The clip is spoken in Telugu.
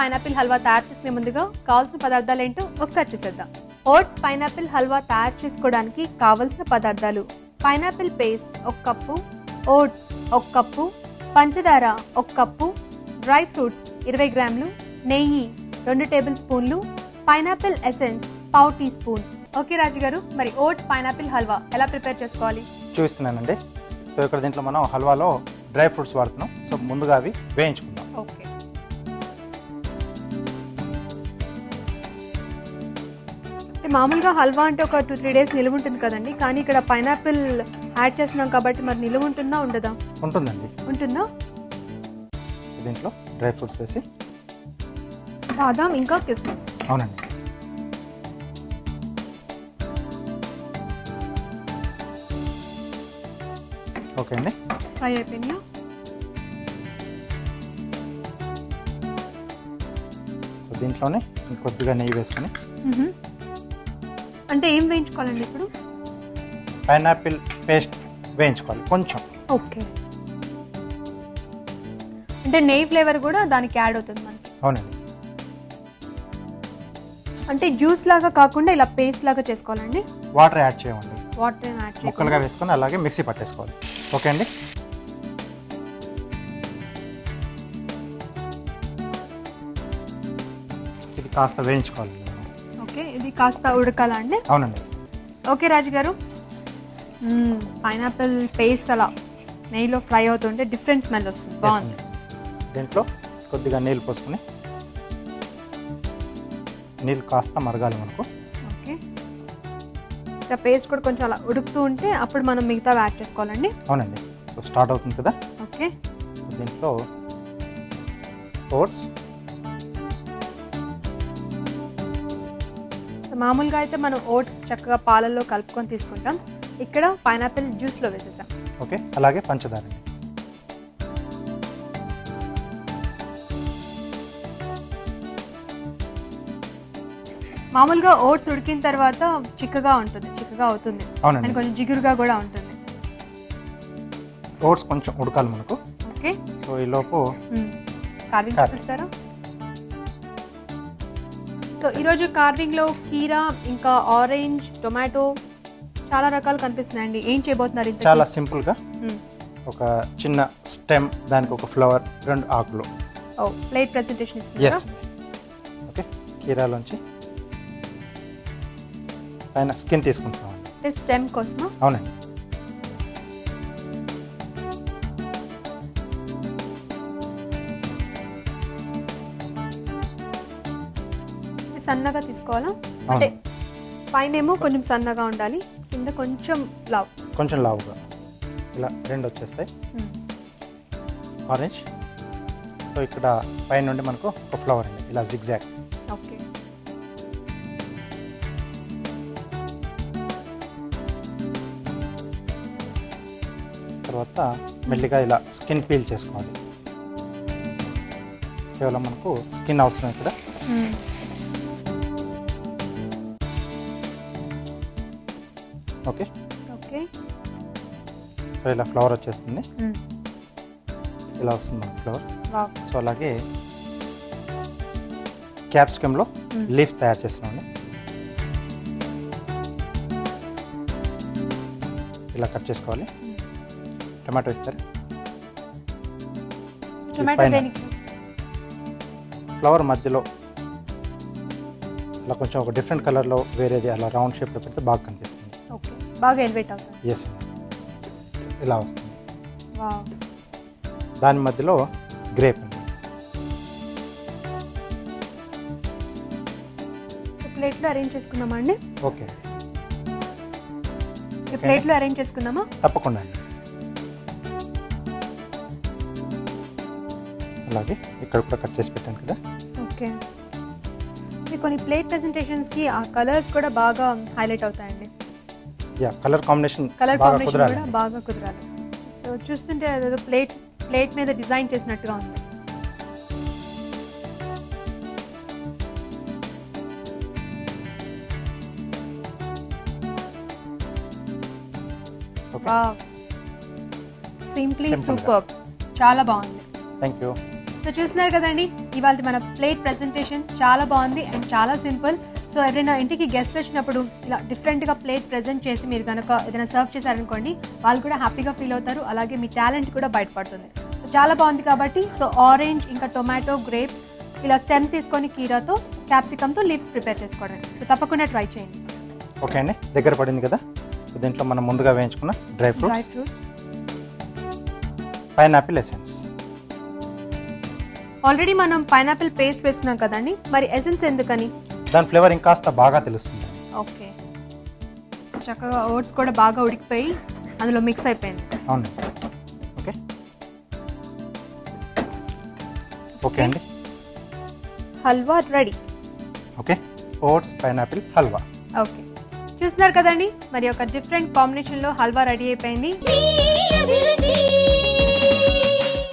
పైనాపిల్ హల్వా తయారు చేసుకునే ముందుగా కావాల్సిన పదార్థాలు ఏంటో ఒకసారి చూసేద్దాం. ఓట్స్ పైనాపిల్ హల్వా తయారు చేసుకోవడానికి కావలసిన పదార్థాలు పైనాపిల్ పేస్ట్ ఒక కప్పు ఓట్స్ ఒక కప్పు పంచదార ఒక కప్పు డ్రై ఫ్రూట్స్ ఇరవై గ్రాములు నెయ్యి రెండు టేబుల్ స్పూన్లు పైనాపిల్ ఎసెన్స్ పావు టీ స్పూన్. ఓకే రాజు గారు మరి ఓట్స్ పైనాపిల్ హల్వా ఎలా ప్రిపేర్ చేసుకోవాలి? చూపిస్తున్నానండి. సో ఇక్కడ దీంట్లో మనం హల్వాలో డ్రై ఫ్రూట్స్ వాడుతున్నాం. సో ముందుగా అవి వేయించుకుందాం. మామూలుగా హల్వా అంటే ఒక టూ త్రీ డేస్ నిలువ ఉంటుంది కదండి. కానీ ఇక్కడ పైనాపిల్ యాడ్ చేస్తున్నాం కాబట్టి మరి నిలువ ఉంటుందా ఉండదా? ఉంటుందండి. ఉంటుందా? దీంట్లో డ్రై ఫ్రూట్స్ వేసి. బాదాం ఇంకా కిస్మిస్. అవునండి. ఓకే అండి. ఫ్రై అయిపోయినాయా? సో దీంట్లోనే కొద్దిగా నెయ్యి వేసుకొని. అంటే ఏం వేయించుకోవాలండి ఇప్పుడు? పైనాపిల్ పేస్ట్ వేయించుకోవాలి కొంచెం. ఓకే. అంటే నెయ్యి ఫ్లేవర్ కూడా దానికి యాడ్ అవుతుంది మనకి. అవునండి. అంటే జ్యూస్ లాగా కాకుండా ఇలా పేస్ట్ లాగా చేసుకోవాలండి? వాటర్ యాడ్ చేయమండి. వాటర్ యాడ్ ముక్కలుగా వేసుకొని అలాగే మిక్సీ పట్టేసుకోవాలి. ఓకే అండి? ఇది కాస్త వేయించుకోవాలి. ఇది కాస్త ఉడకాలా అండి అవునండి. ఓకే రాజు గారు పైనాపిల్ పేస్ట్ అలా నెయ్యిలో ఫ్రై అవుతుంటే డిఫరెంట్ స్మెల్ వస్తుంది. బాగుంది. దీంట్లో కొద్దిగా నీళ్ళు పోసుకొని నీళ్ళు కాస్త మరగాలి మనకు. ఓకే. ఇంకా పేస్ట్ కూడా కొంచెం అలా ఉడుకుతూ ఉంటే అప్పుడు మనం మిగతా యాడ్ చేసుకోవాలండి. అవునండి. సో స్టార్ట్ అవుతుంది కదా. ఓకే. దీంట్లో ఓట్స్ మామూలుగా అయితే మనం ఓట్స్ చక్కగా పాలల్లో కలుపుకొని తీసుకుంటాం. ఇక్కడ పైనాపిల్ జ్యూస్లో వేసేసాం. ఓకే అలాగే పంచదార. అండి మామూలుగా ఓట్స్ ఉడికిన తర్వాత చిక్కగా ఉంటుంది చిక్కగా అవుతుంది. అండ్ అవునండి కొంచెం జిగురుగా కూడా ఉంటుంది. ఓట్స్ కొంచెం ఉడకాలి మనకు. ఓకే. సో ఈ లోపు Carving. చూపిస్తారా? సో ఈరోజు కార్వింగ్లో కీరా ఇంకా ఆరెంజ్ టొమాటో చాలా రకాలు కనిపిస్తున్నాయండి. ఏం చేయబోతున్నారు? చాలా సింపుల్గా. ఒక చిన్న స్టెమ్ దానికి ఒక ఫ్లవర్ రెండు ఆకులు. ప్లేట్ ప్రెజెంటేషన్ ఇస్తున్నారా? ఎస్ ఓకే కీరాలోంచి పైన స్కిన్ తీసుకుంటున్నాం అంటే స్టెమ్ కోసమా? అవునండి. సన్నగా తీసుకోవాలా? అంటే పైన ఏమో కొంచెం సన్నగా ఉండాలి కింద కొంచెం లావ్. కొంచెం లావుగా. ఇలా రెండు వచ్చేస్తాయి. ఆరెంజ్ సో ఇక్కడ పైన నుండి మనకు ఒక ఫ్లవర్ అండి. ఇలా జిగ్జాగ్ ఓకే. తర్వాత మెల్లిగా ఇలా స్కిన్ పీల్ చేసుకోవాలి. కేవలం మనకు స్కిన్ అవసరం ఇక్కడ. ఓకే. ఓకే. సో ఇలా ఫ్లవర్ వచ్చేస్తుంది. ఇలా వస్తుంది ఫ్లవర్. సో అలాగే క్యాప్సికంలో Hmm. లీవ్స్ తయారు చేస్తున్నామండి. ఇలా కట్ చేసుకోవాలి. టమాటో ఇస్తారు ఫ్లవర్ మధ్యలో. ఇలా కొంచెం ఒక డిఫరెంట్ కలర్లో వేరేది అలా రౌండ్ షేప్లో పెడితే బాగా కనిపిస్తుంది. ఓకే బాగా ఎలివేట్ అవుతుంది. ఎస్ ఇలా వస్తుంది? దాని మధ్యలో గ్రేప్ ప్లేట్లో అరేంజ్ చేసుకుందామా అండి? ఓకే ప్లేట్లో అరేంజ్ చేసుకుందామా? తప్పకుండా అండి. అలాగే ఇక్కడ కూడా కట్ చేసి పెట్టాను కదా. ఓకే కొన్ని ప్లేట్ ప్రెజెంటేషన్స్కి ఆ కలర్స్ కూడా బాగా హైలైట్ అవుతాయండి. Yeah colour combination colour combination కూడా బాగా కుదరాలి. సో చూస్తుంటే అదేదో ప్లేట్ ప్లేట్ మీద డిజైన్ చేసినట్టుగా ఉంది. సింప్లీ. సూపర్ చాలా బాగుంది. థ్యాంక్ యూ సో చూస్తున్నారు కదండి ఇవాళ మన ప్లేట్ ప్రెజెంటేషన్ చాలా బాగుంది అండ్ చాలా సింపుల్ సో ఎవరైనా ఇంటికి గెస్ట్ వచ్చినప్పుడు ఇలా డిఫరెంట్గా ప్లేట్ ప్రెజెంట్ చేసి మీరు కనుక ఏదైనా సర్వ్ చేశారనుకోండి వాళ్ళు కూడా హ్యాపీగా ఫీల్ అవుతారు. అలాగే మీ టాలెంట్ కూడా బయటపడుతుంది. సో చాలా బాగుంది కాబట్టి సో ఆరెంజ్ ఇంకా టొమాటో గ్రేప్స్ ఇలా స్టెమ్ తీసుకొని కీరాతో క్యాప్సికమ్తో లీవ్స్ ప్రిపేర్ చేసుకోవడం. సో తప్పకుండా ట్రై చేయండి. ఓకే అండి. దగ్గర పడింది కదా? దీంట్లో మనం ముందుగా వేయించుకున్న dry dry fruits fruits pineapple essence already మనం పైనాపిల్ పేస్ట్ వేసుకున్నాం కదండి? మరి ఎసెన్స్ ఎందుకని? దాని ఫ్లేవర్ ఇంకాస్త బాగా తెలుస్తుంది. ఓకే. చక్కగా ఓట్స్ కూడా బాగా ఉడికిపోయి అందులో మిక్స్ అయిపోయింది. అవును. ఓకే. ఓకే అండి. Halwa ready. Okay. Oats pineapple halwa. Okay. చూస్తున్నారు కదండి? మరి ఒక డిఫరెంట్ కాంబినేషన్లో హల్వా రెడీ అయిపోయింది.